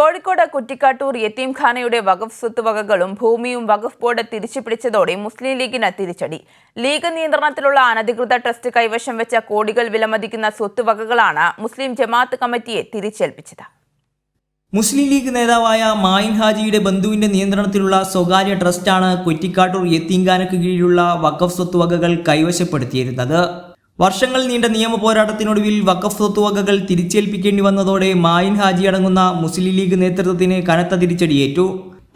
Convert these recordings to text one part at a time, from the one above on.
കോഴിക്കോട് കുറ്റിക്കാട്ടൂർ യത്തീംഖാനയുടെ വഖഫ് സ്വത്തുവകകളും ഭൂമിയും വഖഫ് ബോർഡ് തിരിച്ചു പിടിച്ചതോടെ മുസ്ലിം ലീഗിന് തിരിച്ചടി. ലീഗ് നിയന്ത്രണത്തിലുള്ള അനധികൃത ട്രസ്റ്റ് കൈവശം വെച്ച കോടികൾ വിലമതിക്കുന്ന സ്വത്തുവകകളാണ് മുസ്ലിം ജമാഅത്ത് കമ്മിറ്റിയെ തിരിച്ചേൽപ്പിച്ചത്. മുസ്ലിം ലീഗ് നേതാവായ മായിൻ ഹാജിയുടെ ബന്ധുവിന്റെ നിയന്ത്രണത്തിലുള്ള സ്വകാര്യ ട്രസ്റ്റാണ് കുറ്റിക്കാട്ടൂർ യത്തീംഖാനയ്ക്ക് കീഴിലുള്ള വഖഫ് സ്വത്തുവകകൾ കൈവശപ്പെടുത്തിയിരുന്നത്. വർഷങ്ങൾ നീണ്ട നിയമ പോരാട്ടത്തിനൊടുവിൽ വഖഫ് സ്വത്തുവകകൾ തിരിച്ചേൽപ്പിക്കേണ്ടി വന്നതോടെ മായിൻ ഹാജി അടങ്ങുന്ന മുസ്ലിം ലീഗ് നേതൃത്വത്തിന് കനത്ത തിരിച്ചടിയേറ്റു.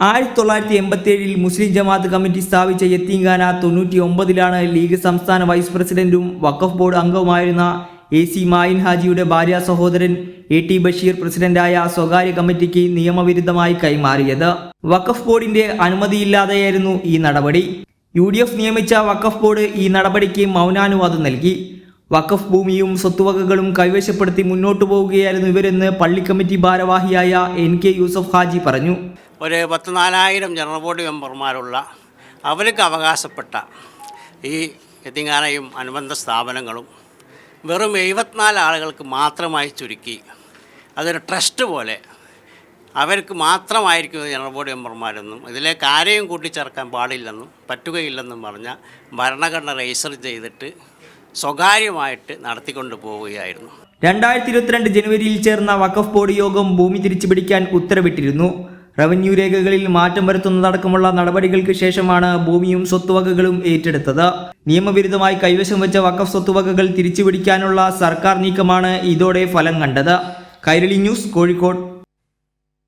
ആയിരത്തി തൊള്ളായിരത്തി എൺപത്തി ഏഴിൽ മുസ്ലിം ജമാഅത്ത് കമ്മിറ്റി സ്ഥാപിച്ച യത്തീങ്കാന തൊണ്ണൂറ്റി ഒമ്പതിലാണ് ലീഗ് സംസ്ഥാന വൈസ് പ്രസിഡന്റും വഖഫ് ബോർഡ് അംഗവുമായിരുന്ന എ സി മായിൻ ഹാജിയുടെ ഭാര്യ സഹോദരൻ എ ടി ബഷീർ പ്രസിഡന്റായ സ്വകാര്യ കമ്മിറ്റിക്ക് നിയമവിരുദ്ധമായി കൈമാറിയത്. വഖഫ് ബോർഡിന്റെ അനുമതിയില്ലാതെയായിരുന്നു ഈ നടപടി. യു നിയമിച്ച വഖഫ് ബോർഡ് ഈ നടപടിക്ക് മൗനാനുവാദം നൽകി. വഖഫ് ഭൂമിയും സ്വത്തുവകകളും കൈവശപ്പെടുത്തി മുന്നോട്ടു പോവുകയായിരുന്നു ഇവരെന്ന് പള്ളി കമ്മിറ്റി ഭാരവാഹിയായ എൻ കെ യൂസഫ് ഹാജി പറഞ്ഞു. ഒരു പത്ത് നാലായിരം ജനറൽ ബോർഡ് മെമ്പർമാരുള്ള അവർക്ക് അവകാശപ്പെട്ട ഈ എത്തിങ്ങാനയും അനുബന്ധ സ്ഥാപനങ്ങളും വെറും എഴുപത്തിനാല് ആളുകൾക്ക് മാത്രമായി ചുരുക്കി അതൊരു ട്രസ്റ്റ് പോലെ അവർക്ക് മാത്രമായിരിക്കും ജനറൽ ബോർഡ് മെമ്പർമാരെന്നും ഇതിലേക്ക് ആരെയും കൂട്ടിച്ചേർക്കാൻ പാടില്ലെന്നും പറ്റുകയില്ലെന്നും പറഞ്ഞ ഭരണഘടന രജിസ്റ്റർ ചെയ്തിട്ട് സ്വകാര്യമായിട്ട് നടത്തിക്കൊണ്ടു പോവുകയായിരുന്നു. രണ്ടായിരത്തി ഇരുപത്തിരണ്ട് ജനുവരിയിൽ ചേർന്ന വഖഫ് ബോർഡ് യോഗം ഭൂമി തിരിച്ചുപിടിക്കാൻ ഉത്തരവിട്ടിരുന്നു. റവന്യൂ രേഖകളിൽ മാറ്റം വരുത്തുന്നതടക്കമുള്ള നടപടികൾക്ക് ശേഷമാണ് ഭൂമിയും സ്വത്തുവകകളും ഏറ്റെടുത്തത്. നിയമവിരുദ്ധമായി കൈവശം വെച്ച വഖഫ് സ്വത്തുവകകൾ തിരിച്ചുപിടിക്കാനുള്ള സർക്കാർ നീക്കമാണ് ഇതോടെ ഫലം കണ്ടത്. കൈരളി ന്യൂസ് കോഴിക്കോട്.